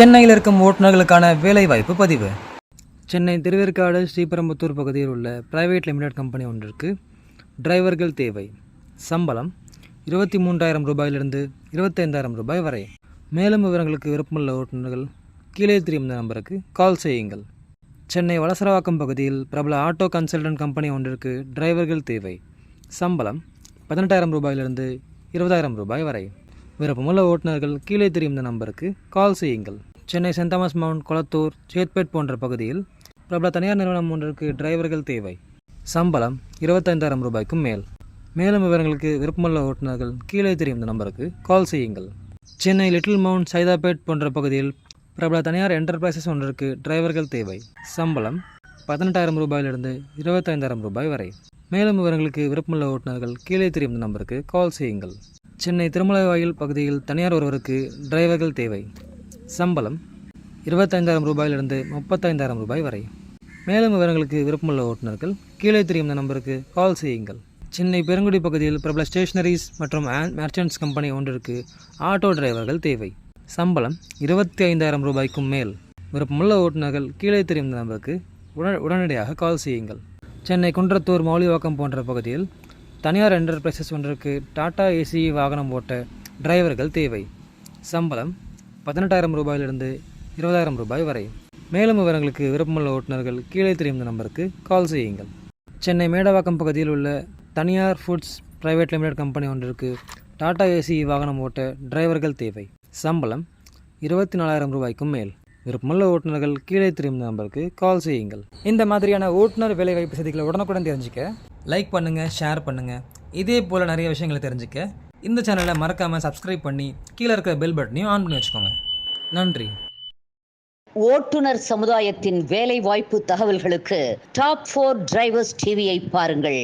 சென்னையில் இருக்கும் ஓட்டுநர்களுக்கான வேலைவாய்ப்பு பதிவு. சென்னை திருவேற்காடு ஸ்ரீபெரும்புத்தூர் பகுதியில் உள்ள பிரைவேட் லிமிடெட் கம்பெனி ஒன்றிற்கு டிரைவர்கள் தேவை. சம்பளம் இருபத்தி மூன்றாயிரம் ரூபாயிலிருந்து இருபத்தைந்தாயிரம் ரூபாய் வரை. மேலும் விவரங்களுக்கு விருப்பமுள்ள ஓட்டுநர்கள் கீழே தெரியும் இந்த நம்பருக்கு கால் செய்யுங்கள். சென்னை வலசரவாக்கம் பகுதியில் பிரபல ஆட்டோ கன்சல்டன்ட் கம்பெனி ஒன்றிற்கு டிரைவர்கள் தேவை. சம்பளம் பதினெட்டாயிரம் ரூபாயிலிருந்து இருபதாயிரம் ரூபாய் வரை. விருப்பமுள்ள ஓட்டுநர்கள் கீழே தெரியும் இந்த நம்பருக்கு கால் செய்யுங்கள். Chennai Saint Thomas Mount Kolathur Chetpet போன்ற பகுதியில் பிரபல தனியார் நிறுவனம் ஒன்றிற்கு டிரைவர்கள் தேவை. சம்பளம் இருபத்தைந்தாயிரம் ரூபாய்க்கும் மேல். மேலும் விவரங்களுக்கு விருப்பமுள்ள ஓட்டுநர்கள் கீழே தெரியும் இந்த நம்பருக்கு கால் செய்யுங்கள். சென்னை லிட்டில் மவுண்ட் சைதாபேட் போன்ற பகுதியில் பிரபல தனியார் என்டர்பிரைசஸ் ஒன்றிற்கு டிரைவர்கள் தேவை. சம்பளம் பதினெட்டாயிரம் ரூபாயிலிருந்து இருபத்தைந்தாயிரம் ரூபாய் வரை. மேலும் விவரங்களுக்கு விருப்பமுள்ள ஓட்டுநர்கள் கீழே தெரியும் இந்த நம்பருக்கு கால் செய்யுங்கள். சென்னை திருமலை வாயில் பகுதியில் தனியார் ஒருவருக்கு டிரைவர்கள் தேவை. சம்பளம் இருபத்தைந்தாயிரம் ரூபாயிலிருந்து முப்பத்தைந்தாயிரம் ரூபாய் வரை. மேலும் விவரங்களுக்கு விருப்பமுள்ள ஓட்டுநர்கள் கீழே தெரியும் இந்த நம்பருக்கு கால் செய்யுங்கள். சென்னை பெருங்குடி பகுதியில் பிரபல ஸ்டேஷனரிஸ் மற்றும் மெர்ச்சன்ட்ஸ் கம்பெனி ஒன்றிற்கு ஆட்டோ டிரைவர்கள் தேவை. சம்பளம் இருபத்தி ஐந்தாயிரம் ரூபாய்க்கும் மேல். விருப்பமுள்ள ஓட்டுநர்கள் கீழே தெரியும் இந்த நம்பருக்கு உட உடனடியாக கால் செய்யுங்கள். சென்னை குன்றத்தூர் மௌலிவாக்கம் போன்ற பகுதியில் தனியார் என்டர்பிரைசஸ் ஒன்றிற்கு டாடா ஏசி வாகனம் ஓட்ட டிரைவர்கள் தேவை. சம்பளம் பதினெட்டாயிரம் ரூபாயிலிருந்து இருபதாயிரம் ரூபாய் வரை. மேலும் விவரங்களுக்கு விருப்பமுள்ள ஓட்டுநர்கள் கீழே தெரியும் நம்பருக்கு கால் செய்யுங்கள். சென்னை மேடவாக்கம் பகுதியில் உள்ள தனியார் ஃபுட்ஸ் பிரைவேட் லிமிடெட் கம்பெனி ஒன்றிற்கு டாடா ஏசி வாகனம் ஓட்ட டிரைவர்கள் தேவை. சம்பளம் இருபத்தி நாலாயிரம் ரூபாய்க்கும் மேல். விருப்பமுள்ள ஓட்டுநர்கள் கீழே தெரியும் நம்பருக்கு கால் செய்யுங்கள். இந்த மாதிரியான ஓட்டுநர் வேலைவாய்ப்பு செய்திகளை உடனுக்குடன் தெரிஞ்சுக்க லைக் பண்ணுங்கள் ஷேர் பண்ணுங்கள் இதே போல் நிறைய விஷயங்களை தெரிஞ்சுக்க இந்த சேனலை மறக்காமல் சப்ஸ்கிரைப் பண்ணி கீழே இருக்கிற பெல் பட்டனையும் ஆன் பண்ணி வச்சுக்கோங்க. நன்றி. ஓட்டுநர் சமுதாயத்தின் வேலை வாய்ப்பு தகவல்களுக்கு டாப் ஃபோர் டிரைவர்ஸ் டிவியை பாருங்கள்.